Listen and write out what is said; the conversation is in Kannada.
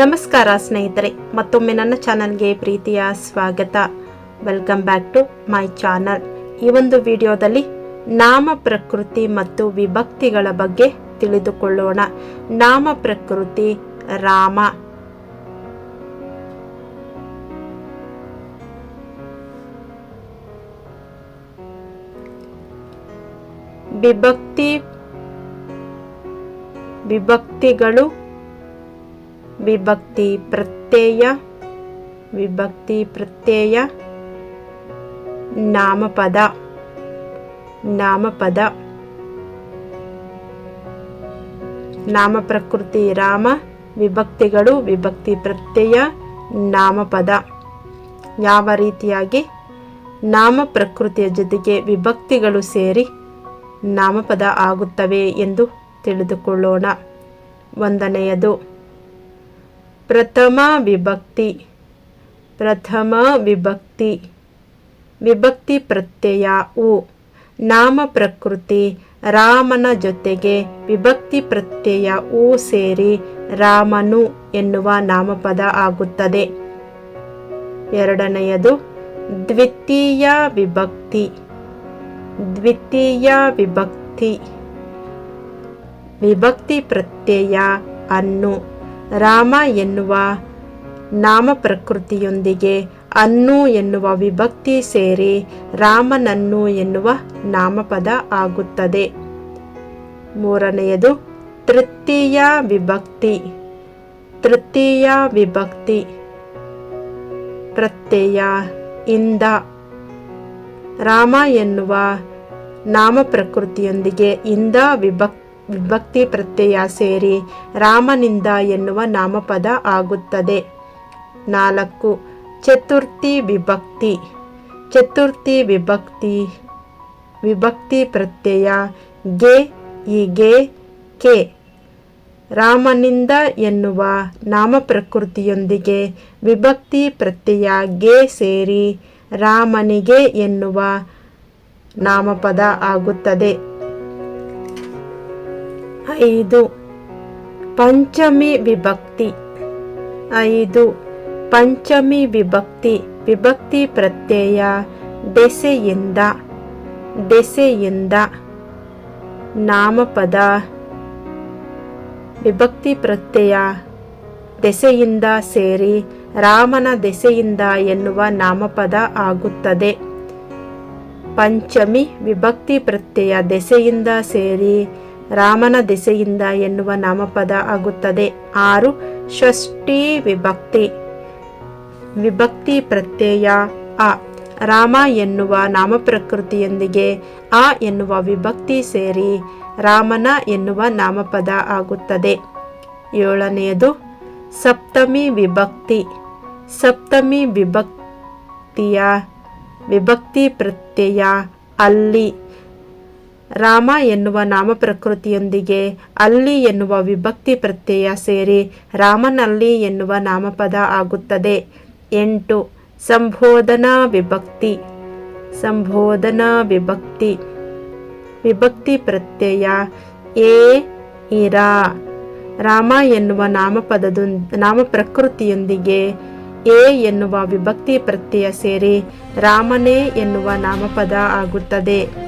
ನಮಸ್ಕಾರ ಸ್ನೇಹಿತರೆ, ಮತ್ತೊಮ್ಮೆ ನನ್ನ ಚಾನಲ್ಗೆ ಪ್ರೀತಿಯ ಸ್ವಾಗತ. Welcome back to my channel ಈ ಒಂದು ವಿಡಿಯೋದಲ್ಲಿ ನಾಮ ಪ್ರಕೃತಿ ಮತ್ತು ವಿಭಕ್ತಿಗಳ ಬಗ್ಗೆ ತಿಳಿದುಕೊಳ್ಳೋಣ. ನಾಮ ಪ್ರಕೃತಿ, ರಾಮ. ವಿಭಕ್ತಿ, ವಿಭಕ್ತಿಗಳು ವಿಭಕ್ತಿ ಪ್ರತ್ಯಯ ವಿಭಕ್ತಿ ಪ್ರತ್ಯಯ, ನಾಮಪದ ನಾಮಪದ ನಾಮ ಪ್ರಕೃತಿ ರಾಮ, ವಿಭಕ್ತಿಗಳು, ವಿಭಕ್ತಿ ಪ್ರತ್ಯಯ, ನಾಮಪದ. ಯಾವ ರೀತಿಯಾಗಿ? ನಾಮ ಪ್ರಕೃತಿಯ ಜೊತೆಗೆ ವಿಭಕ್ತಿಗಳು ಸೇರಿ ನಾಮಪದ ಆಗುತ್ತವೆ ಎಂದು ತಿಳಿದುಕೊಳ್ಳೋಣ. ಒಂದನೆಯದು ಪ್ರಥಮ ವಿಭಕ್ತಿ. ಪ್ರಥಮ ವಿಭಕ್ತಿ. ವಿಭಕ್ತಿ ಪ್ರತ್ಯಯ ಉ. ನಾಮ ಪ್ರಕೃತಿ ರಾಮನ ಜೊತೆಗೆ ವಿಭಕ್ತಿ ಪ್ರತ್ಯಯ ಉ ಸೇರಿ ರಾಮನು ಎನ್ನುವ ನಾಮಪದ ಆಗುತ್ತದೆ. ಎರಡನೆಯದು ದ್ವಿತೀಯ ವಿಭಕ್ತಿ. ದ್ವಿತೀಯ ವಿಭಕ್ತಿ. ವಿಭಕ್ತಿ ಪ್ರತ್ಯಯ ಅನ್ನು ರಾಮ ಎನ್ನುವ ನಾಮ ಪ್ರಕೃತಿಯೊಂದಿಗೆ ಅನ್ನು ಎನ್ನುವ ವಿಭಕ್ತಿ ಸೇರಿ ರಾಮನನ್ನು ಎನ್ನುವ ನಾಮಪದ ಆಗುತ್ತದೆ. ಮೂರನೆಯದು, ತೃತೀಯ ವಿಭಕ್ತಿ. ತೃತೀಯ ವಿಭಕ್ತಿ. ಪ್ರತ್ಯಯ, ಇಂದ. ರಾಮ ಎನ್ನುವ ನಾಮ ಪ್ರಕೃತಿಯೊಂದಿಗೆ ಇಂದ ವಿಭಕ್ ವಿಭಕ್ತಿ ಪ್ರತ್ಯಯ ಸೇರಿ ರಾಮನಿಂದ ಎನ್ನುವ ನಾಮಪದ ಆಗುತ್ತದೆ. ನಾಲ್ಕು, ಚತುರ್ಥಿ ವಿಭಕ್ತಿ. ಚತುರ್ಥಿ ವಿಭಕ್ತಿ ವಿಭಕ್ತಿ ಪ್ರತ್ಯಯ, ಗೆ ಗೆ, ಕೆ. ರಾಮನಿಂದ ಎನ್ನುವ ನಾಮ ಪ್ರಕೃತಿಯೊಂದಿಗೆ ವಿಭಕ್ತಿ ಪ್ರತ್ಯಯ, ಗೆ ಸೇರಿ ರಾಮನಿಗೆ ಎನ್ನುವ ನಾಮಪದ ಆಗುತ್ತದೆ. ಐದು. ಪಂಚಮಿ ವಿಭಕ್ತಿ. ಐದು. ಪಂಚಮಿ ವಿಭಕ್ತಿ. ವಿಭಕ್ತಿ ಪ್ರತ್ಯಯ. ದೆಸೆಯಿಂದ. ದೆಸೆಯಿಂದ. ನಾಮಪದ. ವಿಭಕ್ತಿ ಪ್ರತ್ಯಯ. ದೆಸೆಯಿಂದ ಸೇರಿ ರಾಮನ ದೆಸೆಯಿಂದ ಎನ್ನುವ ನಾಮಪದ ಆಗುತ್ತದೆ. ಪಂಚಮಿ ವಿಭಕ್ತಿ ಪ್ರತ್ಯಯ. ದೆಸೆಯಿಂದ ಸೇರಿ ರಾಮನ ದೆಸೆಯಿಂದ ಎನ್ನುವ ನಾಮಪದ ಆಗುತ್ತದೆ. ಆರು, ಷಷ್ಠಿ ವಿಭಕ್ತಿ. ವಿಭಕ್ತಿ ಪ್ರತ್ಯಯ ಅ. ರಾಮ ಎನ್ನುವ ನಾಮಪ್ರಕೃತಿಯೊಂದಿಗೆ ಆ ಎನ್ನುವ ವಿಭಕ್ತಿ ಸೇರಿ ರಾಮನ ಎನ್ನುವ ನಾಮಪದ ಆಗುತ್ತದೆ. ಏಳನೆಯದು, ಸಪ್ತಮಿ ವಿಭಕ್ತಿ. ಸಪ್ತಮಿ ವಿಭಕ್ತಿಯ ವಿಭಕ್ತಿ ಪ್ರತ್ಯಯ ಅಲ್ಲಿ. ರಾಮ ಎನ್ನುವ ನಾಮ ಪ್ರಕೃತಿಯೊಂದಿಗೆ ಅಲ್ಲಿ ಎನ್ನುವ ವಿಭಕ್ತಿ ಪ್ರತ್ಯಯ ಸೇರಿ ರಾಮನಲ್ಲಿ ಎನ್ನುವ ನಾಮಪದ ಆಗುತ್ತದೆ. ಎಂಟು, ಸಂಬೋಧನಾ ವಿಭಕ್ತಿ. ಸಂಬೋಧನಾ ವಿಭಕ್ತಿ. ವಿಭಕ್ತಿ ಪ್ರತ್ಯಯ ಎ, ಇರಾ. ರಾಮ ಎನ್ನುವ ನಾಮಪದದ ನಾಮ ಪ್ರಕೃತಿಯೊಂದಿಗೆ ಎ ಎನ್ನುವ ವಿಭಕ್ತಿ ಪ್ರತ್ಯಯ ಸೇರಿ ರಾಮನೇ ಎನ್ನುವ ನಾಮಪದ ಆಗುತ್ತದೆ.